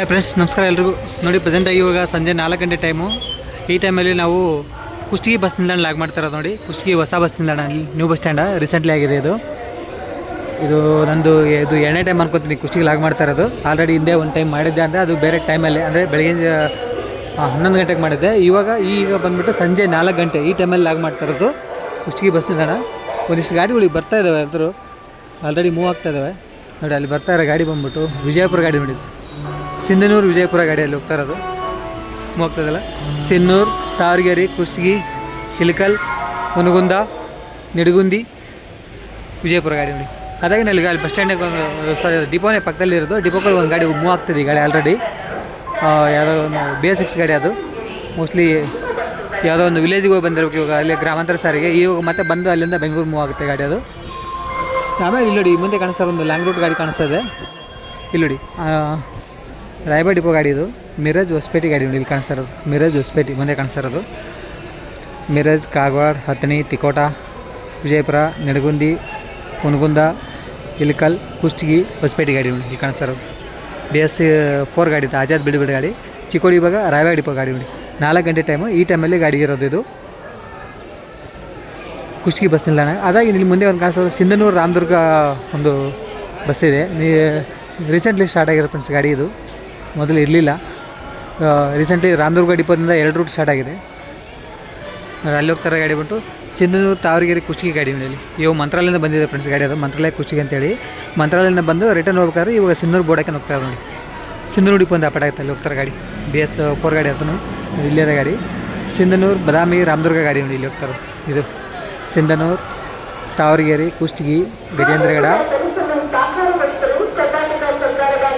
Hi friends ನಮಸ್ಕಾರ ಎಲ್ರಿಗೂ. ನೋಡಿ ಪ್ರೆಸೆಂಟಾಗಿ ಇವಾಗ ಸಂಜೆ ನಾಲ್ಕು ಗಂಟೆ ಟೈಮು ಈ ಟೈಮಲ್ಲಿ ನಾವು ಕುಷ್ಟಗಿ ಬಸ್ ನಿಲ್ದಾಣ ಲಾಗ್ ಮಾಡ್ತಾ ಇರೋದು ನೋಡಿ. ಕುಷ್ಟಗಿ ಹೊಸ ಬಸ್ ನಿಲ್ದಾಣ ನ್ಯೂ ಬಸ್ ಸ್ಟ್ಯಾಂಡ ರೀಸೆಂಟ್ಲಿ ಆಗಿದೆ ಇದು. ಇದು ನಂದು ಇದು ಎರಡನೇ ಟೈಮ್ ಅನ್ಕೋತೀನಿ ಕುಷ್ಟಿಗೆ ಲಾಗ್ ಮಾಡ್ತಾ ಇರೋದು. ಆಲ್ರೆಡಿ ಹಿಂದೆ ಒಂದು ಟೈಮ್ ಮಾಡಿದ್ದೆ ಅಂದರೆ ಅದು ಬೇರೆ ಟೈಮಲ್ಲಿ ಅಂದರೆ ಬೆಳಗ್ಗೆ ಹನ್ನೊಂದು ಗಂಟೆಗೆ ಮಾಡಿದ್ದೆ. ಇವಾಗ ಈಗ ಬಂದುಬಿಟ್ಟು ಸಂಜೆ ನಾಲ್ಕು ಗಂಟೆ ಈ ಟೈಮಲ್ಲಿ ಲಾಗ್ ಮಾಡ್ತಾ ಇರೋದು ಕುಷ್ಟಗಿ ಬಸ್ ನಿಲ್ದಾಣ. ಒಂದಿಷ್ಟು ಗಾಡಿಗಳಿಗೆ ಬರ್ತಾ ಇದ್ದಾವೆ ಎಲ್ಲರೂ ಆಲ್ರೆಡಿ ಮೂವ್ ಆಗ್ತಾ ಇದ್ದಾವೆ ನೋಡಿ, ಅಲ್ಲಿ ಬರ್ತಾ ಇರೋ ಗಾಡಿ ಬಂದ್ಬಿಟ್ಟು ವಿಜಯಪುರ ಗಾಡಿ ನೋಡಿ ಸಿಂಧನೂರು ವಿಜಯಪುರ ಗಾಡಿಯಲ್ಲಿ ಹೋಗ್ತಾ ಇರೋದು ಹೋಗ್ತದಲ್ಲ ಸಿನ್ನೂರು ತಾವರಗೆರೆ ಕುಷ್ಟಗಿ ಇಲಕಲ್ ಮುನಗುಂದ, ನಿಡಗುಂದಿ, ವಿಜಯಪುರ ಗಾಡಿ ನೋಡಿ. ಅದಾಗಿ ಅಲ್ಲಿ ಬಸ್ ಸ್ಟ್ಯಾಂಡಿಗೆ ಒಂದು ಸಾರಿ ಡಿಪೋನೇ ಪಕ್ಕದಲ್ಲಿ ಇರೋದು. ಡಿಪೋಕಲ್ಲಿ ಒಂದು ಗಾಡಿ ಮೂವ್ ಆಗ್ತದೆ ಈ ಗಾಡಿ ಆಲ್ರೆಡಿ ಯಾವುದೋ ಒಂದು ಬಿ ಗಾಡಿ ಅದು. ಮೋಸ್ಟ್ಲಿ ಯಾವುದೋ ಒಂದು ವಿಲೇಜಿಗೆ ಹೋಗಿ ಬಂದಿರಬೇಕು ಇವಾಗ, ಅಲ್ಲಿ ಗ್ರಾಮಾಂತರ ಸಾರಿಗೆ. ಇವಾಗ ಮತ್ತೆ ಬಂದು ಅಲ್ಲಿಂದ ಬೆಂಗಳೂರು ಮೂವ್ ಆಗುತ್ತೆ ಗಾಡಿ ಅದು. ಆಮೇಲೆ ಇಲ್ಲಿ ನೋಡಿ ಮುಂದೆ ಕಾಣಿಸ್ತಾ ಒಂದು ಲ್ಯಾಂಗ್ ರೂಟ್ ಗಾಡಿ ಕಾಣಿಸ್ತದೆ ಇಲ್ಲಿ ನೋಡಿ ರಾಯಬಾಗ್ ಡಿಪೋ ಗಾಡಿ ಇದು. ಮಿರಜ್ ಹೊಸಪೇಟೆ ಗಾಡಿ ಇಲ್ಲಿ ಕಾಣಿಸ್ತಾ ಇರೋದು. ಮಿರಜ್ ಹೊಸಪೇಟೆ ಮುಂದೆ ಕಾಣಿಸ್ತಾ ಇರೋದು. ಮಿರಜ್, ಕಾಗವಾಡ, ಹತ್ತನಿ, ತಿಕೋಟ, ವಿಜಯಪುರ, ನೆಡಗುಂದಿ ಹುನಗುಂದ ಇಲ್ಕಲ್, ಕುಷ್ಟಗಿ ಹೊಸಪೇಟೆ ಗಾಡಿ ನೋಡಿ ಇಲ್ಲಿ ಕಾಣಿಸ್ತಾ ಇರೋದು. ಬಿ ಎಸ್ ಸಿ ಫೋರ್ ಗಾಡಿ ಇತ್ತು ಆಜಾದ್ ಬಿಡಿ ಬಿಡಿ ಗಾಡಿ. ಚಿಕ್ಕೋಡಿ ಇವಾಗ ರಾಯಬಾಗ್ ಡಿಪೋ ಗಾಡಿ ನೋಡಿ. ನಾಲ್ಕು ಗಂಟೆ ಟೈಮು ಈ ಟೈಮಲ್ಲಿ ಗಾಡಿ ಇರೋದು ಇದು. ಕುಷ್ಟಗಿ ಬಸ್ ನಿಲ್ದಾಣ. ಅದಾಗಿ ಇಲ್ಲಿ ಮುಂದೆ ಒಂದು ಕಾಣಿಸೋದು ಸಿಂಧನೂರು ರಾಮದುರ್ಗ ಒಂದು ಬಸ್ ಇದೆ. ನೀ ರೀಸೆಂಟ್ಲಿ ಸ್ಟಾರ್ಟ್ ಆಗಿರೋ ಫ್ರೆಂಡ್ಸ್ ಗಾಡಿ ಇದು. ಮೊದಲು ಇರಲಿಲ್ಲ. ರೀಸೆಂಟ್ಲಿ ರಾಮದುರ್ಗ ಡಿಪೋದಿಂದ ಎರಡು ರೂಟ್ ಸ್ಟಾರ್ಟ್ ಆಗಿದೆ. ನೋಡಿ ಅಲ್ಲಿ ಹೋಗ್ತಾರೆ ಗಾಡಿ ಬಂಟು ಸಿಂಧನೂರು ತಾವರಗೇರಿ ಕುಷ್ಟಗಿ ಗಾಡಿ ಮೇಲೆ ಇವು ಮಂತ್ರಾಲಯದಿಂದ ಬಂದಿದೆ ಫ್ರೆಂಡ್ಸ್ ಗಾಡಿ ಅದು ಮಂತ್ರಾಲಯ ಕುಷ್ಟಗಿ ಅಂತೇಳಿ. ಮಂತ್ರಾಲಯದಿಂದ ಬಂದು ರಿಟರ್ನ್ ಹೋಗ್ಬೇಕಾದ್ರೆ ಇವಾಗ ಸಿಂಧನೂರು ಬೋಡಕ್ಕೆ ಹೋಗ್ತಾ ನೋಡಿ. ಸಿಂಧನೂರು ಡಿಪೋ ಒಂದು ಅಪಾಟ ಆಗುತ್ತೆ ಅಲ್ಲಿ ಹೋಗ್ತಾರೆ ಗಾಡಿ. ಬಿ ಎಸ್ ಫೋರ್ ಗಾಡಿ ಅದನ್ನು ಇಲ್ಲಿರೋ ಗಾಡಿ. ಸಿಂಧನೂರು, ಬದಾಮಿ, ರಾಮದುರ್ಗ ಗಾಡಿ ನೋಡಿ ಇಲ್ಲಿ ಹೋಗ್ತಾರೆ ಇದು ಸಿಂಧನೂರು, ತಾವರಗೆರೆ, ಕುಷ್ಟಗಿ, ಗಜೇಂದ್ರಗಡ,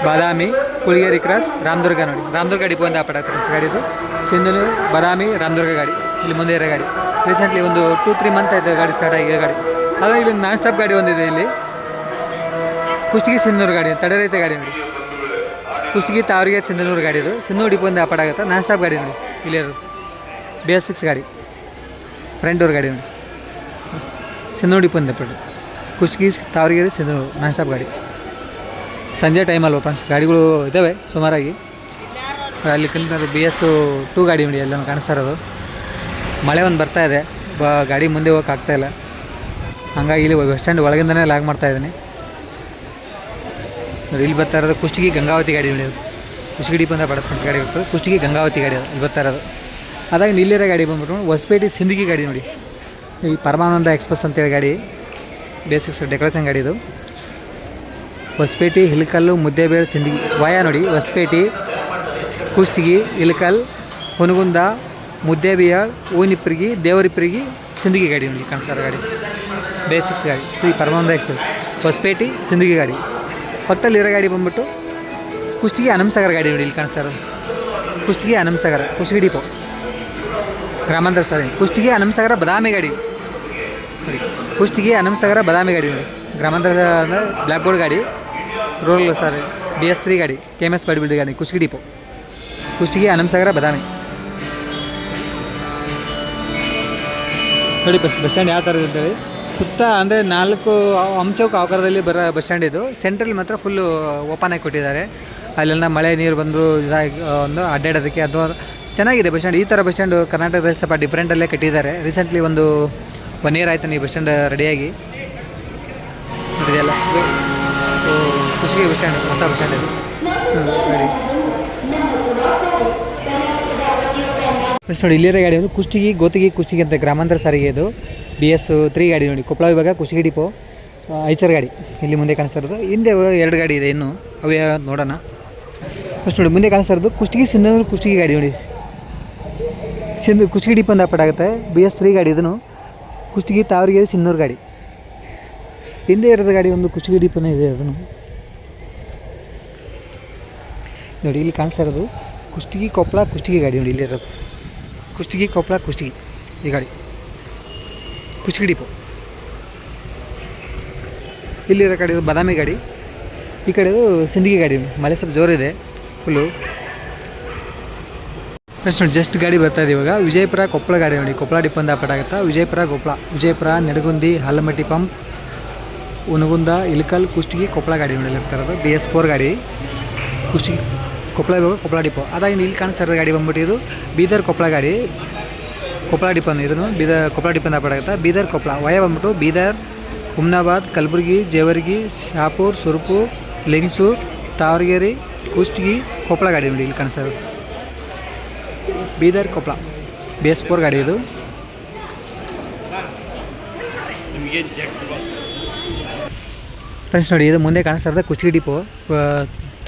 ಬಾದಾಮಿ. ಕುಳಗೇರಿ ಕ್ರಾಸ್, ರಾಮದುರ್ಗ ನೋಡಿ. ರಾಮದುರ್ಗ ಡಿಪೋ ಒಂದು ಅಪಾಟ ಫ್ರೆಂಡ್ಸ್ ಗಾಡಿ ಇದು. ಸಿಂಧನೂರು, ಬರಾಮಿ, ರಾಮದುರ್ಗ ಗಾಡಿ. ಇಲ್ಲಿ ಮುಂದೆ ಇರೋ ಗಾಡಿ. ರೀಸೆಂಟ್ಲಿ ಒಂದು ಟೂ ತ್ರೀ ಮಂತ್ ಆಯಿತು ಗಾಡಿ ಸ್ಟಾರ್ಟ್ ಆಗಿದೆ ಗಾಡಿ. ಹಾಗಾಗಿ ಇಲ್ಲಿ ನಾನ್ ಸ್ಟಾಪ್ ಗಾಡಿ ಒಂದಿದೆ ಇಲ್ಲಿ. ಕುಷ್ಟಗಿ ಸಿಂಧನೂರು ಗಾಡಿ, ತಡೆರಹಿತ ಗಾಡಿ ನೋಡಿ. ಕುಷ್ಟಗಿ, ತಾವರಿಗೆ ಸಿಂಧನೂರು ಗಾಡಿ ಇದು. ಸಿಂಧನೂರು ಡಿಪೋ ಒಂದು ಅಪಾಟ ಆಗುತ್ತೆ. ನಾನ್ ಸ್ಟಾಪ್ ಗಾಡಿ ನೋಡಿ. ಇಲ್ಲಿ ಇರೋದು. ಬಿ ಎಸ್ ಗಾಡಿ. ಫ್ರೆಂಡ್ ಅವ್ರ ಗಾಡಿ ನೋಡಿ. ಸಿಂಧನೂರು ಡಿಪೋ ಒಂದು ಅಪಾಟ ಕುಷ್ಟಗಿ ಸಿಂಧನೂರು ನಾನ್ ಸ್ಟಾಪ್ ಗಾಡಿ. ಸಂಜೆ ಟೈಮಲ್ವ ಫ್ರೆಂಡ್ಸ್? ಗಾಡಿಗಳು ಇದ್ದಾವೆ ಸುಮಾರಾಗಿ. ಅಲ್ಲಿ ಕಲಿತಾರೆ ಬಿ ಎಸ್ಸು ಟೂ ಗಾಡಿ ನೋಡಿ ಎಲ್ಲ ಕಾಣಿಸ್ತಾ ಇರೋದು. ಮಳೆ ಒಂದು ಬರ್ತಾ ಇದೆ. ಬ, ಗಾಡಿ ಮುಂದೆ ಹೋಗಕ್ಕೆ ಆಗ್ತಾ ಇಲ್ಲ. ಹಂಗಾಗಿ ಇಲ್ಲಿ ಬಸ್ ಸ್ಟ್ಯಾಂಡ್ ಒಳಗಿಂದನೇ ಲಾಗ್ ಮಾಡ್ತಾ ಇದ್ದೀನಿ. ಇಲ್ಲಿ ಬರ್ತಾ ಇರೋದು ಕುಷ್ಟಗಿ ಗಂಗಾವತಿ ಗಾಡಿ ನೋಡಿ ಕುಷ್ಟಗಿ ಅಂತ ಬಡ ಫ್ರೆಂಡ್ಸ್, ಗಾಡಿ ಬರ್ತದೆ ಕುಷ್ಟಗಿ ಗಂಗಾವತಿ ಗಾಡಿ ಅದು, ಇಲ್ಲಿ ಬರ್ತಾ ಇರೋದು. ಅದಾಗಿ ನಿಲ್ಲಿರೋ ಗಾಡಿ ಬಂದ್ಬಿಟ್ಟು ಹೊಸಪೇಟೆ ಸಿಂದಗಿ ಗಾಡಿ ನೋಡಿ. ಈ ಪರಮಾನಂದ ಎಕ್ಸ್ಪ್ರೆಸ್ ಅಂತೇಳಿ ಗಾಡಿ. ಬೇಸಿಕ್ಸ್ ಡೆಕೋರೇಷನ್ ಗಾಡಿ ಇದು. ಹೊಸಪೇಟೆ, ಹಿಲಕಲ್ಲು ಮುದ್ದೇಬೇಳೆ ಸಿಂದಗಿ ವಾಯ ನೋಡಿ, ಹೊಸಪೇಟೆ ಕುಷ್ಟಗಿ ಇಲ್ಕಲ್ ಹುನಗುಂದ, ಮುದ್ದೇಬಿಯ, ಹೂನಿಪ್ರಿಗೆ, ದೇವರಿಪ್ರಿಗೆ ಸಿಂದಗಿ ಗಾಡಿ ನೋಡಿ ಕಾಣಿಸ್ತಾರ ಗಾಡಿ. ಬೇಸಿಕ್ಸ್ ಗಾಡಿ. ಶ್ರೀ ಪರಮಾನಂದ ಎಕ್ಸ್ಪ್ರೆಸ್ ಹೊಸಪೇಟೆ ಸಿಂದಗಿ ಗಾಡಿ. ಪಕ್ಕದಲ್ಲಿರೋ ಗಾಡಿ ಬಂದ್ಬಿಟ್ಟು ಕುಷ್ಟಗಿ ಅನಂಸಾಗರ ಗಾಡಿ ನೋಡಿ ಇಲ್ಲಿ ಕಾಣಿಸ್ತಾ ಇರೋದು. ಕುಷ್ಟಗಿ ಅನಂಸಾಗರ ಕುಷ್ಟಗಿ ಡಿಪೋ. ಗ್ರಾಮಾಂತರ ಸಾರಿ ಕುಷ್ಟಗಿ ಅನಂಸಾಗರ ಬದಾಮಿ ಗಾಡಿ. ಕುಷ್ಟಗಿ ಅನಂಸಾಗರ ಬದಾಮಿ ಗಾಡಿ ನೋಡಿ. ಗ್ರಾಮಾಂತರ ಬ್ಲ್ಯಾಕ್ ಬೋರ್ಡ್ ಗಾಡಿ. Roll sir B S three ಗಾಡಿ K M S body build ಗಾಡಿ ಕುಸ್ಗಿ ಡಿಪೋ. ಕುಷ್ಟಗಿ ಹನಮಸಾಗರ ಬದಾಮಿ. ನೋಡಿ, ಬಸ್ ಬಸ್ ಸ್ಟ್ಯಾಂಡ್ ಯಾವ ಥರ ಅಂತೇಳಿ ಸುತ್ತ ಅಂದರೆ ನಾಲ್ಕು ಹಂಚೌಕ ಆಕಾರದಲ್ಲಿ ಬರೋ ಬಸ್ ಸ್ಟ್ಯಾಂಡ್ ಇದು. ಸೆಂಟ್ರಲ್ಲಿ ಮಾತ್ರ ಫುಲ್ಲು ಓಪನ್ ಆಗಿ ಕೊಟ್ಟಿದ್ದಾರೆ. ಅಲ್ಲೆಲ್ಲ ಮಳೆ, ನೀರು ಬಂದರೂ ಇದಾಗಿ ಒಂದು ಅಡ್ಡಾಡೋದಕ್ಕೆ ಅದು ಚೆನ್ನಾಗಿದೆ ಬಸ್ ಸ್ಟ್ಯಾಂಡ್. ಈ ಥರ ಬಸ್ ಸ್ಟ್ಯಾಂಡು ಕರ್ನಾಟಕದಲ್ಲಿ ಸ್ವಲ್ಪ ಡಿಫ್ರೆಂಟಲ್ಲೇ ಕಟ್ಟಿದ್ದಾರೆ. ರೀಸೆಂಟ್ಲಿ ಒಂದು ಒನ್ ಇಯರ್ ಆಯ್ತಾನೆ ಈ ಬಸ್ ಸ್ಟ್ಯಾಂಡ್ ರೆಡಿಯಾಗಿ ಇದೆಲ್ಲ ಖುಷಿಗೆ ಬಸ್ ಸ್ಟ್ಯಾಂಡ್ ಹೊಸ ಬಸ್ ಸ್ಟ್ಯಾಂಡ್ ನೋಡಿ ಇಲ್ಲಿರೋ ಗಾಡಿ ಒಂದು ಕುಷ್ಟಿಗಿ, ಗೋತಿಗಿ, ಕುಷ್ಟಿಗಿ ಅಂತ ಗ್ರಾಮಾಂತರ ಸಾರಿಗೆ ಇದು. ಬಿ ಎಸ್ ತ್ರೀ ಗಾಡಿ ನೋಡಿ, ಕೊಪ್ಪಳ ವಿಭಾಗ, ಕುಷ್ಟಗಿ ಡಿಪೋ ಐಚರ್ ಗಾಡಿ. ಇಲ್ಲಿ ಮುಂದೆ ಕಾಣಿಸ್ತಾ ಇರೋದು. ಹಿಂದೆ ಎರಡು ಗಾಡಿ ಇದೆ ಇನ್ನು. ಅವು ನೋಡೋಣ. ಫಸ್ಟ್ ನೋಡಿ, ಮುಂದೆ ಕಾಣಿಸ್ತಾ ಇರೋದು ಕುಷ್ಟಗಿ, ಸಿಂಧನೂರು ಕುಷ್ಟಗಿ ಗಾಡಿ ನೋಡಿ. ಸಿಂಧು ಕುಷ್ಟಗಿ ಡಿಪೋ ಅಪಾಟ ಆಗುತ್ತೆ. ಬಿ ಎಸ್ ತ್ರೀ ಗಾಡಿ ಇದನ್ನು ಕುಷ್ಟಗಿ ತಾವರಿಗೆ ಸಿನ್ನೂರು ಗಾಡಿ. ಹಿಂದೆ ಇರೋದು ಗಾಡಿ ಒಂದು ಕುಷ್ಟಗಿ ಡಿಪೋನೇ ಇದೆ ಅದನ್ನು. ನೋಡಿ ಇಲ್ಲಿ ಕಾಣಿಸ್ತಾ ಇರೋದು, ಕುಷ್ಟಗಿ ಕೊಪ್ಪಳ, ಕುಷ್ಟಗಿ ಗಾಡಿ ನೋಡಿ, ಇಲ್ಲಿ ಇರೋದು. ಕುಷ್ಟಗಿ ಕೊಪ್ಪಳ, ಕುಷ್ಟಗಿ ಈ ಗಾಡಿ. ಕುಷ್ಟಗಿ ಡಿಪೋ. ಇಲ್ಲಿರೋ ಕಡೆ ಬಾದಾಮಿ ಗಾಡಿ. ಈ ಕಡೆದು ಸಿಂದಗಿ ಗಾಡಿ. ಮಳೆ ಸ್ವಲ್ಪ ಜೋರಿದೆ ಫುಲ್ಲು ಫ್ರೆಂಡ್ಸ್ ನೋಡಿ ಜಸ್ಟ್ ಗಾಡಿ ಬರ್ತಾ ಇದೆ ಇವಾಗ. ವಿಜಯಪುರ ಕೊಪ್ಪಳ ಗಾಡಿ ನೋಡಿ. ಕೊಪ್ಪಳ ಡಿಪೋಂದ ಅಂತ ವಿಜಯಪುರ, ಕೊಪ್ಪಳ. ವಿಜಯಪುರ, ನೆಡಗುಂದಿ ಹಲ್ಲಮಟ್ಟಿ ಪಂಪ್, ಉನಗುಂದ ಇಲ್ಕಲ್ ಕುಷ್ಟಗಿ ಕೊಪ್ಪಳ ಗಾಡಿ ನೋಡಿ ಇರೋದು. ಬಿ ಎಸ್ ಫೋರ್ ಗಾಡಿ. ಕುಷ್ಟಗಿ ಕೊಪ್ಪಳ ಕೊಪ್ಪಳ ಡಿಪೋ. ಅದಾಗಿ ಇಲ್ಲಿ ಕಾಣಿಸ್ತಾ ಇರೋ ಗಾಡಿ ಬಂದ್ಬಿಟ್ಟು ಇದು ಬೀದರ್ ಕೊಪ್ಪಳ ಗಾಡಿ. ಕೊಪ್ಪಳ ಡಿಪೋ ಇದನ್ನು. ಬೀದರ್ ಕೊಪ್ಪಳ ಡಿಪೋ ಅಂತ ಬೀದರ್ ಕೊಪ್ಪಳ ವಯ ಬಂದ್ಬಿಟ್ಟು ಬೀದರ್ ಹುಮ್ನಾಬಾದ್ ಕಲಬುರ್ಗಿ, ಜೇವರ್ಗಿ, ಶಾಪುರ್, ಸುರುಪು, ಲಿಂಗ್ಸೂರ್, ತಾವರಗೇರಿ, ಕುಷ್ಟಗಿ ಕೊಪ್ಪಳ ಗಾಡಿ ನೋಡಿ ಇಲ್ಲಿ ಕಾಣಿಸ್ತಾ ಇರೋದು. Bidar Koppal B S four ಗಾಡಿ ಇದು. ಫ್ರೆಂಡ್ಸ್ ನೋಡಿ ಇದು ಮುಂದೆ ಕಾಣಿಸ್ತಾ ಇರೋದು ಕುಷ್ಟಗಿ ಡಿಪೋ.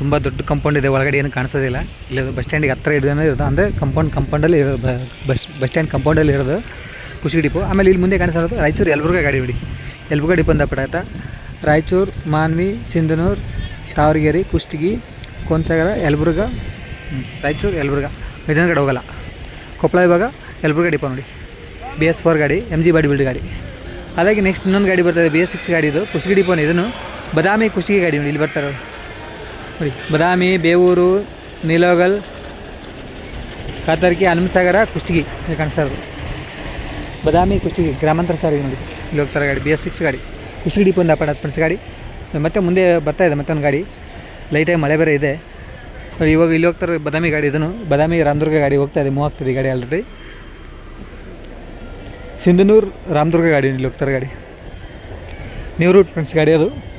ತುಂಬ ದೊಡ್ಡ ಕಾಂಪೌಂಡ್ ಇದೆ, ಒಳಗಡೆ ಏನು ಕಾಣಿಸೋದಿಲ್ಲ ಇಲ್ಲ. ಬಸ್ ಸ್ಟ್ಯಾಂಡಿಗೆ ಹತ್ತಿರ ಹಿಡಿದೇ ಇರೋದು. ಅಂದರೆ ಕಾಂಪೌಂಡ್ ಕಂಪೌಂಡಲ್ಲಿ ಇರೋದು ಬಸ್ ಬಸ್ ಸ್ಟ್ಯಾಂಡ್ ಕಂಪೌಂಡಲ್ಲಿ ಇರೋದು ಖುಷಿ ಡಿಪೋ ಆಮೇಲೆ ಇಲ್ಲಿ ಮುಂದೆ ಕಾಣಿಸೋದು ರಾಯಚೂರು ಯಲಬುರ್ಗ ಗಾಡಿ ಬಿಡಿ. ಯಲಬುರ್ಗ ಡಿಪೋ ಅಂತ ಪಡಾಯ್ತಾ ರಾಯಚೂರು, ಮಾನ್ವಿ, ಸಿಂಧನೂರು ತಾವರಗೇರಿ ಕುಷ್ಟಗಿ ಕೊಂಚಗರ ಯಲಬುರ್ಗ. ರಾಯಚೂರು, ಯಲಬುರ್ಗ. ಗಜನ ಕಡೆ ಹೋಗಲ್ಲ. ಕೊಪ್ಪಳ ಇವಾಗ ಯಲಬುರ್ಗ ಡಿಪೋ ನೋಡಿ. ಬಿ ಎಸ್ ಫೋರ್ ಗಾಡಿ ಎಂ ಜಿ ಬಾಡಿ ಬಿಲ್ಡ್ ಗಾಡಿ. ಅದಾಗಿ ನೆಕ್ಸ್ಟ್ ಇನ್ನೊಂದು ಗಾಡಿ ಬರ್ತದೆ ಬಿ ಎಸ್ ಸಿಕ್ಸ್ ಗಾಡಿ ಇದು ಕುಷ್ಟಗಿ ಡಿಪೋನ ಇದನ್ನು, ಬದಾಮಿ ಕುಷ್ಟಗಿ ಗಾಡಿ ನೋಡಿ, ಇಲ್ಲಿ ಬರ್ತಾರೆ ಬದಾಮಿ, ಬೇವೂರು, ನಿಲೋಗಲ್, ಕಾತರ್ಕಿ, ಹನುಮಸಾಗರ, ಕುಷ್ಟಗಿ ಕಾಣಿಸ್ತಾ ಬದಾಮಿ, ಕುಷ್ಟಗಿ, ಗ್ರಾಮಾಂತರ ಸಾರಿಗೆ ನೋಡಿ. ಇಲ್ಲಿ ಹೋಗ್ತಾರೆ ಗಾಡಿ ಬಿ ಎಸ್ ಸಿಕ್ಸ್ ಗಾಡಿ. ಕುಷ್ಟಗಿ ಡಿಪೋ ಒಂದು ಫ್ರೆಂಡ್ಸ್ ಗಾಡಿ. ಮತ್ತೆ ಮುಂದೆ ಬರ್ತಾ ಇದೆ ಮತ್ತೊಂದು ಗಾಡಿ. ಲೈಟಾಗಿ ಮಳೆ ಬೇರೆ ಇದೆ. ಇವಾಗ ಇಲ್ಲಿ ಹೋಗ್ತಾರೆ ಬದಾಮಿ ಗಾಡಿ ಇದನ್ನು. ಬದಾಮಿ ರಾಮದುರ್ಗ ಗಾಡಿ ಹೋಗ್ತಾ ಇದೆ, ಮೂವ್ ಆಗ್ತದೆ ಈ ಗಾಡಿ ಆಲ್ರೆಡಿ ಸಿಂಧನೂರು, ರಾಮದುರ್ಗ ಗಾಡಿ, ಇಲ್ಲಿ ಹೋಗ್ತಾರೆ ಗಾಡಿ. ನ್ಯೂ ರೂಟ್ ಫ್ರೆಂಡ್ಸ್ ಗಾಡಿ ಅದು.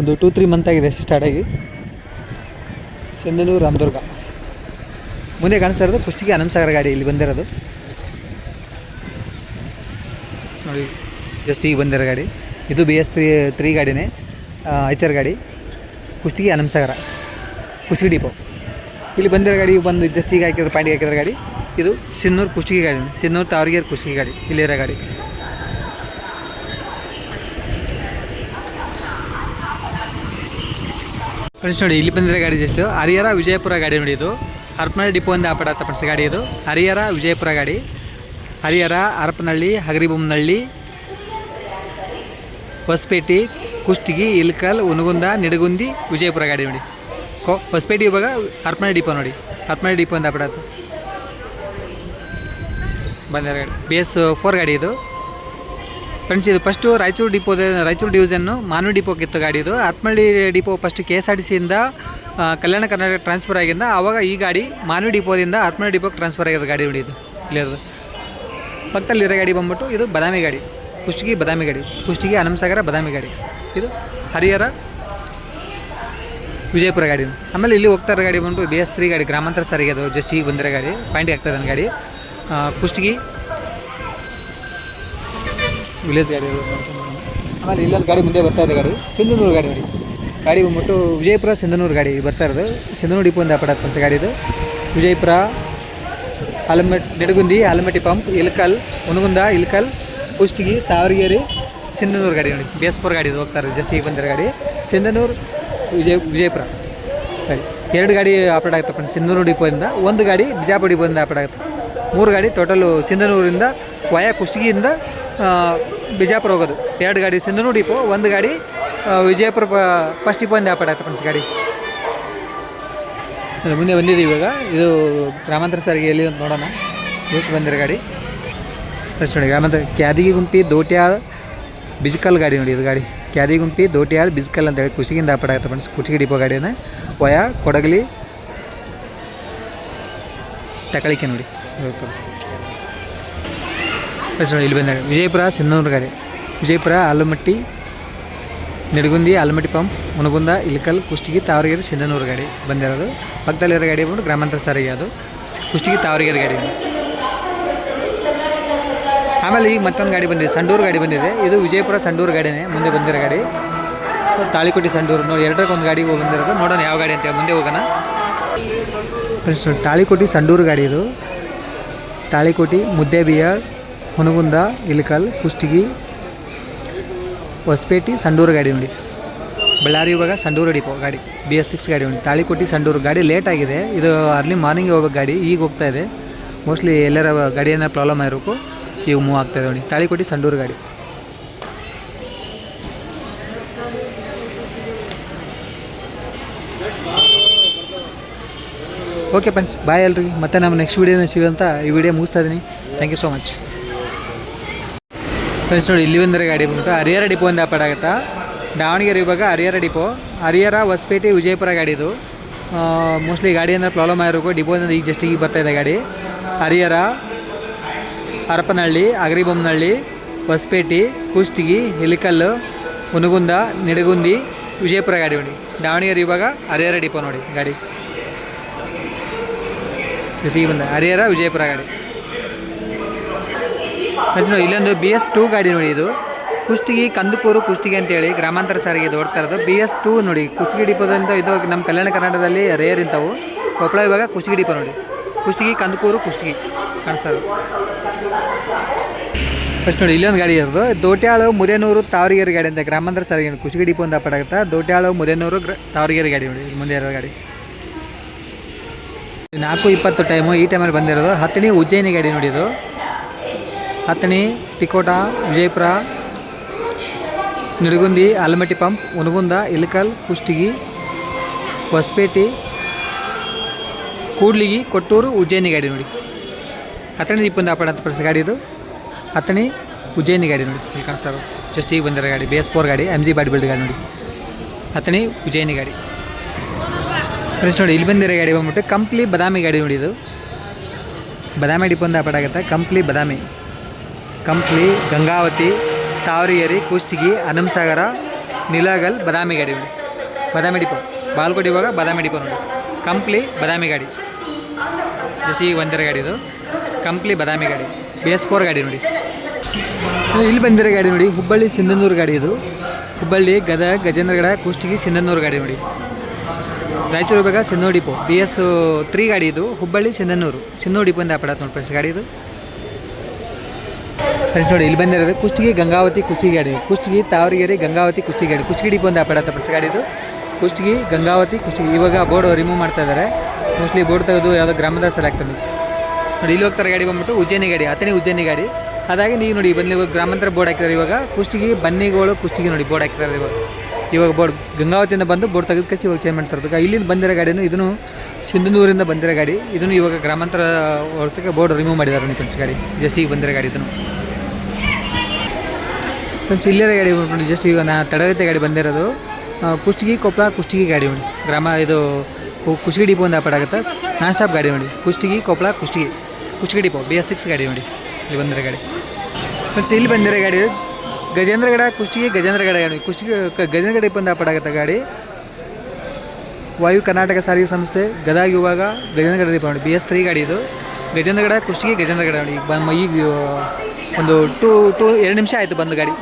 ಒಂದು ಟೂ ತ್ರೀ ಮಂತ್ ಆಗಿದೆ ಅಷ್ಟು ಸ್ಟಾರ್ಟ್ ಆಗಿ. ಸಿಂಧನೂರು ರಾಮದುರ್ಗ. ಮುಂದೆ ಕಾಣಿಸ್ತಾ ಇರೋದು ಕುಷ್ಟಗಿ ಅನಂಸಾಗರ ಗಾಡಿ ಇಲ್ಲಿ ಬಂದಿರೋದು. ನೋಡಿ ಜಸ್ಟ್ ಈಗ ಬಂದಿರೋ ಗಾಡಿ. ಇದು ಬಿ ಎಸ್ ತ್ರೀ ತ್ರೀ ಗಾಡಿನೇ ಐಚರ್ ಗಾಡಿ. ಕುಷ್ಟಗಿ ಅನಂಸಾಗರ ಕುಷ್ಟಗಿ ಡಿಪೋ ಇಲ್ಲಿ ಬಂದಿರೋ ಗಾಡಿ ಬಂದು ಜಸ್ಟ್ ಈಗ ಹಾಕಿದ್ರೆ ಪಾಯಿಂಟಿಗೆ ಹಾಕಿದ್ರೆ ಗಾಡಿ. ಇದು ಸಿನ್ನೂರು ಕುಷ್ಟಿಗೆ ಗಾಡಿ. ಸಿನ್ನೂರು ತಾವರಿಗೇರು ಕುಷ್ಟಿಗೆ ಗಾಡಿ. ಇಲ್ಲಿರೋ ಗಾಡಿ. ಫ್ರೆಂಡ್ಸ್ ನೋಡಿ, ಇಲ್ಲಿ ಬಂದಿರೋ ಗಾಡಿ ಜಸ್ಟ್ ಹರಿಹರ ವಿಜಯಪುರ ಗಾಡಿ ನೋಡಿ ಇದು. ಹರಪನಹಳ್ಳಿ ಒಂದು ಆಪಡತ್ತ ಫ್ರೆಂಡ್ಸ್ ಗಾಡಿ ಇದು. ಹರಿಹರ ವಿಜಯಪುರ ಗಾಡಿ. ಹರಿಹರ, ಹರಪನಹಳ್ಳಿ, ಹಗರಿಬೊಮ್ಮನಹಳ್ಳಿ, ಹೊಸಪೇಟೆ, ಕುಷ್ಟಗಿ ಇಲ್ಕಲ್ ಉನಗುಂದ ನಿಡಗುಂದಿ, ವಿಜಯಪುರ ಗಾಡಿ ನೋಡಿ. ಕೋ ಹೊಸಪೇಟೆ ಇವಾಗ ಹರಪನಹಳ್ಳಿ ಡಿಪೋ ನೋಡಿ. ಹರಪನಹಳ್ಳಿ ಒಂದು ಆಪಡತ್ತ ಬಂದಿರೋ ಗಾಡಿ. ಬಿ ಎಸ್ ಫೋರ್ ಗಾಡಿ ಇದು. ಫ್ರೆಂಡ್ಸ್ ಇದು ಫಸ್ಟು ರಾಯಚೂರು ಡಿಪೋದ ರಾಯಚೂರು ಡಿವಿಷನ್ನು ಮಾನವಿ ಡಿಪೋಗಿತ್ತು ಗಾಡಿ ಇದು. Hatmalli depot first K S R T ಸಿಯಿಂದ ಕಲ್ಯಾಣ ಕರ್ನಾಟಕ ಟ್ರಾನ್ಸ್ಫರ್ ಆಗಿಂದ ಆವಾಗ ಈ ಗಾಡಿ ಮಾನವಿ ಡಿಪೋದಿಂದ ಹತ್ಮಳ್ಳಿ ಡಿಪೋಗೆ ಟ್ರಾನ್ಸ್ಫರ್ ಆಗಿರೋದು ಗಾಡಿ ಇದು. ಇಲ್ಲಿರೋದು ಪಕ್ಕದಲ್ಲಿರೋ ಗಾಡಿ ಬಂದ್ಬಿಟ್ಟು ಇದು ಬದಾಮಿ ಗಾಡಿ. ಕುಷ್ಟಗಿ ಬದಾಮಿ ಗಾಡಿ. ಕುಷ್ಟಗಿ ಅನಂಸಾಗರ ಬದಾಮಿ ಗಾಡಿ. ಇದು ಹರಿಹರ ವಿಜಯಪುರ ಗಾಡಿ ಆಮೇಲೆ ಇಲ್ಲಿ ಹೋಗ್ತಾ ಇರೋ ಗಾಡಿ ಬಂದು ಬಿ ಎಸ್ ತ್ರೀ ಗಾಡಿ, ಗ್ರಾಮಾಂತರ ಸಾರಿಗೆ ಅದು ಜಸ್ಟ್ ಈಗ ಬಂದಿರೋ ಗಾಡಿ ಪಾಯಿಂಟಿಗೆ ಆಗ್ತದೆ ಗಾಡಿ. ಕುಷ್ಟಗಿ ವಿಲೇಜ್ ಗಾಡಿ. ಆಮೇಲೆ ಇಲ್ಲೊಂದು ಗಾಡಿ ಮುಂದೆ ಬರ್ತಾ ಇದೆ ಗಾಡಿ, ಸಿಂಧನೂರು ಗಾಡಿ ನೋಡಿ. ಗಾಡಿ ಬಂದ್ಬಿಟ್ಟು ವಿಜಯಪುರ ಸಿಂಧನೂರು ಗಾಡಿ ಬರ್ತಾ ಇರೋದು. ಸಿಂಧನೂರು ಡಿಪೋ ಒಂದು ಅಪಡಾತ್ ಪಂಚ ಗಾಡಿ ಇದು. ವಿಜಯಪುರ ಆಲಮೆಟ್ ನೆಡಗುಂದಿ, ಆಲಮಟ್ಟಿ ಪಂಪ್, ಇಲ್ಕಲ್ ಉನಗುಂದ ಇಲ್ಕಲ್, ಕುಷ್ಟಗಿ, ತಾವರಗೇರಿ, ಸಿಂಧನೂರು ಗಾಡಿ ನೋಡಿ. ಬಿ ಎಸ್ ಫೋರ್ ಗಾಡಿ ಹೋಗ್ತಾರೆ ಜಸ್ಟ್ ಈಗ ಬಂದಿರೋ ಗಾಡಿ. ಸಿಂಧನೂರು, ವಿಜಯ, ವಿಜಯಪುರ. ಗಾಡಿ ಎರಡು ಗಾಡಿ ಆಪರೇಟ್ ಆಗುತ್ತೆ ಫ್ರೆಂಡ್ಸ್. ಸಿಂಧನೂರು ಡಿಪೋದಿಂದ ಒಂದು ಗಾಡಿ, ಬಿಜಾಪುರ ಡಿಪೋದಿಂದ ಆಪರೇಟ್ ಆಗುತ್ತೆ. ಮೂರು ಗಾಡಿ, ಟೋಟಲು ಸಿಂಧನೂರಿಂದ, ವಯಾ ಕುಷ್ಟಗಿಯಿಂದ ಬಿಜಾಪುರ ಹೋಗೋದು. ಎರಡು ಗಾಡಿ ಸಿಂಧನೂರು ಡಿಪೋ ಒಂದು ಗಾಡಿ ವಿಜಯಪುರ ಫಸ್ಟ್ ಇಪ್ಪೋ ಒಂದು ಆಪಾಡ ಆಯ್ತು ಫ್ರೆಂಡ್ಸ್ ಗಾಡಿ. ಮುಂದೆ ಬಂದಿದ್ದೀವಿ ಇವಾಗ. ಇದು ಗ್ರಾಮಾಂತರ ಸಾರಿಗೆ ಎಲ್ಲಿ ಅಂತ ನೋಡೋಣ. ಎಷ್ಟು ಬಂದಿರೋ ಗಾಡಿ. ಫಸ್ಟ್ ನೋಡಿ, ಗ್ರಾಮಾಂತರ ಕ್ಯಾದಿಗಿ ಗುಂಪಿ ದೋಟ್ಯಾಳ ಬಿಜಿಕಲ್ ಗಾಡಿ ನೋಡಿ ಇದು ಗಾಡಿ. ಕ್ಯಾದಿ ಗುಂಪಿ ದೋಟ್ಯಾಳ ಬಿಜಿಕಲ್ ಅಂತ ಹೇಳಿ ಖುಷಿಗಿಂದ ಆಪರೇಟ್ ಆಗುತ್ತೆ ಫ್ರೆಂಡ್ಸ್ ಕುಷ್ಟಗಿ ಡಿಪೋ ಗಾಡಿನ ವಯ, ಕೊಡಗಲಿ, ತಕಳಿಕೆ ನೋಡಿ. ನೋಡಿ ಇಲ್ಲಿ ಬಂದ ವಿಜಯಪುರ ಸಿಂಧನೂರು ಗಾಡಿ ವಿಜಯಪುರ ಆಲಮಟ್ಟಿ, ನಿಡಗುಂದಿ ಆಲಮಟ್ಟಿ ಪಂಪ್, ಮುನಗುಂದ ಇಲ್ಕಲ್ ಕುಷ್ಟಗಿ, ತಾವರಗೆರೆ, ಸಿಂಧನೂರು ಗಾಡಿ ಬಂದಿರೋದು. ಪಕ್ಕದಲ್ಲಿರೋ ಗಾಡಿ ಬಂದು ಗ್ರಾಮಾಂತರ ಸಾರಿಗೆ ಅದು. ಕುಷ್ಟಗಿ, ತಾವರಗೆರೆ ಗಾಡಿ ಆಮೇಲೆ ಈಗ ಮತ್ತೊಂದು ಗಾಡಿ ಬಂದಿದೆ. ಸಂಡೂರು ಗಾಡಿ ಬಂದಿದೆ. ಇದು ವಿಜಯಪುರ ಸಂಡೂರು ಗಾಡಿನೇ, ಮುಂದೆ ಬಂದಿರೋ ಗಾಡಿ. ತಾಳಿಕೋಟಿ ಸಂಡೂರು, ನೋಡಿ ಎರಡಕ್ಕೆ ಒಂದು ಗಾಡಿ ಬಂದಿರೋದು. ನೋಡೋಣ ಯಾವ ಗಾಡಿ ಅಂತ ಮುಂದೆ ಹೋಗೋಣ. ಫ್ರೆಂಡ್ಸ್ ನೋಡಿ, ತಾಳಿಕೋಟಿ ಸಂಡೂರು ಗಾಡಿ ಇದು. ತಾಳಿಕೋಟಿ ಮುದ್ದೇಬಿಹಾಳ್ ಹುನಗುಂದ ಇಲ್ಕಲ್, ಕುಷ್ಟಗಿ, ಹೊಸಪೇಟೆ, ಸಂಡೂರು ಗಾಡಿ ನೋಡಿ ಬಳ್ಳಾರಿ ಇವಾಗ ಸಂಡೂರು ಡಿಪೋ ಗಾಡಿ ಬಿ ಎಸ್ ಸಿಕ್ಸ್ ಗಾಡಿ ಉಂಟು ತಾಳಿಕೋಟಿ ಸಂಡೂರು ಗಾಡಿ ಲೇಟ್ ಆಗಿದೆ. ಇದು ಅರ್ಲಿ ಮಾರ್ನಿಂಗ್ ಹೋಗ್ಬೇಕು ಗಾಡಿ, ಈಗ ಹೋಗ್ತಾ ಇದೆ. ಮೋಸ್ಟ್ಲಿ ಎಲ್ಲರ ಗಾಡಿ ಏನಾರು ಪ್ರಾಬ್ಲಮ್ ಆಗಿರಬೇಕು ಈಗ ಮೂವ್ ಆಗ್ತಾ ಇದೆ ನೋಡಿ ತಾಳಿಕೋಟಿ ಸಂಡೂರು ಗಾಡಿ. ಓಕೆ ಫ್ರೆಂಡ್ಸ್ ಬಾಯ್ ಅಲ್ರಿ ಮತ್ತೆ ನಮ್ಮ ನೆಕ್ಸ್ಟ್ ವೀಡಿಯೋನ ಸಿಗೋಂತ ಈ ವಿಡಿಯೋ ಮುಗಿಸ್ತಾ ಇದ್ದೀನಿ thank you so much friends ನೋಡಿ, ಇಲ್ಲಿ ಒಂದರೆ ಗಾಡಿ ಬಂತು. ಹರಿಹರ ಡಿಪೋ ಒಂದು ಅಪಾರ್ಟ್ ಆಗುತ್ತಾ? ದಾವಣಗೆರೆ ಇವಾಗ ಹರಿಹರ ಡಿಪೋ ಹರಿಹರ ಹೊಸಪೇಟೆ, ವಿಜಯಪುರ ಗಾಡಿ ಇದು. ಮೋಸ್ಟ್ಲಿ ಗಾಡಿ ಅಂದರೆ ಪ್ರಾಬ್ಲಮ್ ಆಗಿರೋಕು ಡಿಪೋದಿಂದ ಈಗ ಜಸ್ಟ್ ಈಗ ಬರ್ತಾ ಇದೆ ಗಾಡಿ. ಹರಿಹರ ಹರಪನಹಳ್ಳಿ, ಅಗರಿಬೊಮ್ಮನಹಳ್ಳಿ, ಹೊಸಪೇಟೆ ಕುಷ್ಟಗಿ ಹಿಲಿಕಲ್ಲು, ಹುನಗುಂದ, ನಿಡಗುಂದಿ, ವಿಜಯಪುರ ಗಾಡಿ ನೋಡಿ. ದಾವಣಗೆರೆ ಇವಾಗ ಹರಿಹರ ಡಿಪೋ ನೋಡಿ ಗಾಡಿ. ಬಂದ. ಹರಿಹರ ವಿಜಯಪುರ ಗಾಡಿ. ಇಲ್ಲೊಂದು ಬಿ ಎಸ್ ಟೂ ಗಾಡಿ ನೋಡಿ ಇದು. ಕುಷ್ಟಗಿ ಕಂದುಕೂರು ಕುಷ್ಟಗಿ ಅಂತೇಳಿ ಗ್ರಾಮಾಂತರ ಸಾರಿಗೆ ಇದು ಓಡ್ತಾ ಇರೋದು. ಬಿ ಎಸ್ ಟೂ ನೋಡಿ, ಕುಷ್ಟಗಿ ಡಿಪೋದಂತ ಇದು ನಮ್ಮ ಕಲ್ಯಾಣ ಕರ್ನಾಟಕದಲ್ಲಿ ರೇರ್ ಇಂಥವು. ಕೊಪ್ಪಳ ಇವಾಗ ಕುಷ್ಟಗಿ ಡಿಪೋ ನೋಡಿ. ಕುಷ್ಟಗಿ, ಕಂದುಕೂರು, ಕುಷ್ಟಗಿ ಕಾಣಿಸ್ತಾ ಇರೋದು. ಫಸ್ಟ್ ನೋಡಿ, ಇಲ್ಲೊಂದು ಗಾಡಿ ಇರೋದು. ದೋಟ್ಯಾಳು ಮುದೇನೂರು ತಾವರಿಗೇರಿ ಗಾಡಿ ಅಂತ ಗ್ರಾಮಾಂತರ ಸಾರಿಗೆ ಕುಷ್ಟಗಿ ಡಿಪೋ ಅಂತ ಪಡಾಗುತ್ತಾ ದೋಟ್ಯಾಳು ಮುದೇನೂರು ಗ್ರ ತಾವರಿಗೆರೆ ಗಾಡಿ ನೋಡಿ, ಮುಂದೆ ಇರೋ ಗಾಡಿ. ನಾಲ್ಕು ಇಪ್ಪತ್ತು ಟೈಮು ಈ ಟೈಮಲ್ಲಿ ಬಂದಿರೋದು. ಹತ್ತನೇ ಉಜ್ಜಯಿನಿ ಗಾಡಿ ನೋಡಿ ಇದು ಹತ್ತನೇ ತಿಕೋಟ ವಿಜಯಪುರ ನಿಡಗುಂದಿ ಆಲಮಟ್ಟಿ ಪಂಪ್ ಉನಗುಂದ ಇಲಕಲ್ ಕುಷ್ಟಗಿ ಹೊಸಪೇಟೆ ಕೂಡ್ಲಿಗಿ ಕೊಟ್ಟೂರು ಉಜ್ಜಯಿನಿ ಗಾಡಿ ನೋಡಿ ಹತ್ತನೇ ಇಪ್ಪತ್ತು ಅಪಡ ಅಂತ ಪಡಿಸ ಗಾಡಿ ಇದು ಹತ್ತನೇ ಉಜ್ಜಯಿನಿ ಗಾಡಿ ನೋಡಿ ಇಲ್ಲಿ ಕಾಣಿಸ್ತಾ ಇರೋದು ಜಸ್ಟ್ ಈಗ ಬಂದಿರೋ ಗಾಡಿ ಬಿ ಎಸ್ ಫೋರ್ ಗಾಡಿ ಎಂ ಜಿ ಬಾಡಿ ಬಿಲ್ಡ್ ಗಾಡಿ ನೋಡಿ ಹತ್ತನೇ ಉಜ್ಜಯಿನಿ ಗಾಡಿ ಫ್ರೆಂಡ್ಸ್ ನೋಡಿ ಇಲ್ಲಿ ಬಂದಿರೋ ಗಾಡಿ ಬಂದ್ಬಿಟ್ಟು ಕಂಪ್ಲಿ ಬದಾಮಿ ಗಾಡಿ ನೋಡಿ ಇದು ಬದಾಮಿ ಡಿಪೋ ಅಂತ ಅಪಡ ಆಗುತ್ತೆ ಕಂಪ್ಲಿ ಬದಾಮಿ ಕಂಪ್ಲಿ, ಗಂಗಾವತಿ, ತಾವರಿಯರಿ ಕುಷ್ಟಗಿ ಅನಂಸಾಗರ ನಿಲಾಗಲ್, ಬದಾಮಿ ಗಾಡಿ ನೋಡಿ. ಬದಾಮಿ ಡಿಪೋ. ಬಾಲ್ಕೋಟ್ ಇವಾಗ ಬದಾಮಿ ಡಿಪೋ ನೋಡಿ. ಕಂಪ್ಲಿ ಬದಾಮಿ ಗಾಡಿ. ಜಸಿ ಒಂದರ ಗಾಡಿ ಇದು. ಕಂಪ್ಲಿ ಬದಾಮಿ ಗಾಡಿ. ಬಿ ಎಸ್ ಫೋರ್ ಗಾಡಿ ನೋಡಿ. ಇಲ್ಲಿ ಬಂದಿರೋ ಗಾಡಿ ನೋಡಿ, ಹುಬ್ಬಳ್ಳಿ ಸಿಂಧನೂರು ಗಾಡಿ ಇದು. ಹುಬ್ಬಳ್ಳಿ, ಗದಗ, ಗಜೇಂದ್ರಗಡ ಕುಷ್ಟಗಿ ಸಿಂಧನೂರು ಗಾಡಿ ನೋಡಿ. ರಾಯಚೂರು ಬೇಗ Sindhanur depot. B S three ಗಾಡಿ ಇದು. ಹುಬ್ಬಳ್ಳಿ, ಸಿಂಧನೂರು. ಸಿಂಧನೂರು ಡಿಪೋ ಅಂತ ಪಡತ್ತೆ ನೋಡಿ ಫ್ರೆಂಡ್ಸ್ ಗಾಡಿ ಇದು. ಫ್ರೆಂಡ್ಸ್ ನೋಡಿ, ಇಲ್ಲಿ ಬಂದಿರೋದು ಕುಷ್ಟಗಿ ಗಂಗಾವತಿ ಕುಷ್ಟಗಿ ಗಾಡಿ. ಕುಷ್ಟಗಿ, ತಾವರಿಗೆರೆ ಗಂಗಾವತಿ ಕುಷ್ಟಗಿ ಗಾಡಿ. ಕುಷ್ಟಗಿ ಡಿಪೋ ಅಂತ ಪಡತ್ತೆ ಫ್ರೆಂಡ್ಸ್ ಗಾಡಿ ಇದು. ಕುಷ್ಟಗಿ, ಗಂಗಾವತಿ ಕುಷ್ಟಗಿ. ಇವಾಗ ಬೋರ್ಡ್ ರಿಮೂವ್ ಮಾಡ್ತಾ ಇದ್ದಾರೆ ಮೋಸ್ಟ್ಲಿ ಬೋರ್ಡ್ ತೆಗೆದು ಯಾವುದೋ ಗ್ರಾಮದ ಸಲ ಆಗ್ತದೆ ನೋಡಿ, ಇಲ್ಲಿ ಹೋಗ್ತಾರೆ ಗಾಡಿ ಬಂದ್ಬಿಟ್ಟು ಉಜ್ಜಯಿನಿ ಗಾಡಿ ಹತ್ತನೇ ಉಜ್ಜಯಿನಿ ಗಾಡಿ. ಅದಾಗಿ ನೀವು ನೋಡಿ, ಬನ್ನಿ, ಇವಾಗ ಗ್ರಾಮಾಂತರ ಬೋರ್ಡ್ ಹಾಕಿದ್ದಾರೆ ಇವಾಗ. ಕುಷ್ಟಗಿ, ಬನ್ನಿಗಳು ಕುಷ್ಟಗಿ ನೋಡಿ, ಬೋರ್ಡ್ ಹಾಕಿದ್ದಾರೆ ಇವಾಗ. ಇವಾಗ ಬೋರ್ಡ್ ಗಂಗಾವತಿಯಿಂದ ಬಂದು ಬೋರ್ಡ್ ತೆಗೆದು ಕಸಿ ಇವಾಗ ಚೇಂಜ್ ಮಾಡ್ತಾರೆ. ಇಲ್ಲಿಂದ ಬಂದಿರೋ ಗಾಡಿನೂ ಇದನ್ನು ಸಿಂಧನೂರಿಂದ ಬಂದಿರೋ ಗಾಡಿ. ಇದನ್ನು ಇವಾಗ ಗ್ರಾಮಾಂತರ ವರ್ಷಕ್ಕೆ ಬೋರ್ಡ್ ರಿಮೂವ್ ಮಾಡಿದ್ದಾರೆ ಫ್ರೆಂಡ್ಸ್ ಗಾಡಿ. ಜಸ್ಟ್ ಈಗ ಬಂದಿರೋ ಗಾಡಿ ಇದನ್ನು. ಫ್ರೆಂಡ್ಸ್, ಇಲ್ಲಿರೋ ಗಾಡಿ ಬಂದ್ಬಿಟ್ಟು ಜಸ್ಟ್ ಈಗ ನಾ ತಡಗತ್ತೆ ಗಾಡಿ ಬಂದಿರೋದು. ಕುಷ್ಟಗಿ ಕೊಪ್ಪಳ ಕುಷ್ಟಗಿ ಗಾಡಿ ನೋಡಿ. ಗ್ರಾಮ ಇದು ಕುಷ್ಟಗಿ ಡಿಪೋ ಒಂದು ಆಗುತ್ತೆ. ನಾನ್ ಸ್ಟಾಪ್ ಗಾಡಿ ನೋಡಿ. Kushtagi Koppal Kushtagi. Kushtagi depot B S six ಗಾಡಿ ನೋಡಿ. ಇಲ್ಲಿ ಬಂದಿರೋ ಗಾಡಿ. ಫ್ರೆಂಡ್ಸ್, ಇಲ್ಲಿ ಬಂದಿರೋ ಗಾಡಿ ಗಜೇಂದ್ರಗಡ, ಕುಷ್ಟಗಿ, ಗಜೇಂದ್ರಗಡ ಗಾಡಿ ಕುಷ್ಟಗಿ ಗಜೇಂದ್ರಗಡ ಡಿಪೋ ಒಂದು ಗಾಡಿ. ವಾಯು ಕರ್ನಾಟಕ ಸಾರಿಗೆ ಸಂಸ್ಥೆ, ಗದಗ ಇವಾಗ ಗಜೇಂದ್ರಗಡ ಡಿಪೋ ನೋಡಿ. ಬಿ ಎಸ್ ತ್ರೀ ಗಾಡಿ ಇದು. ಗಜೇಂದ್ರಗಡ, ಕುಷ್ಟಗಿ, ಗಜೇಂದ್ರಗಡ ನೋಡಿ. ಈಗ ಒಂದು ಟೂ ಟೂ ಎರಡು ನಿಮಿಷ ಆಯಿತು ಬಂದು ಗಾಡಿ.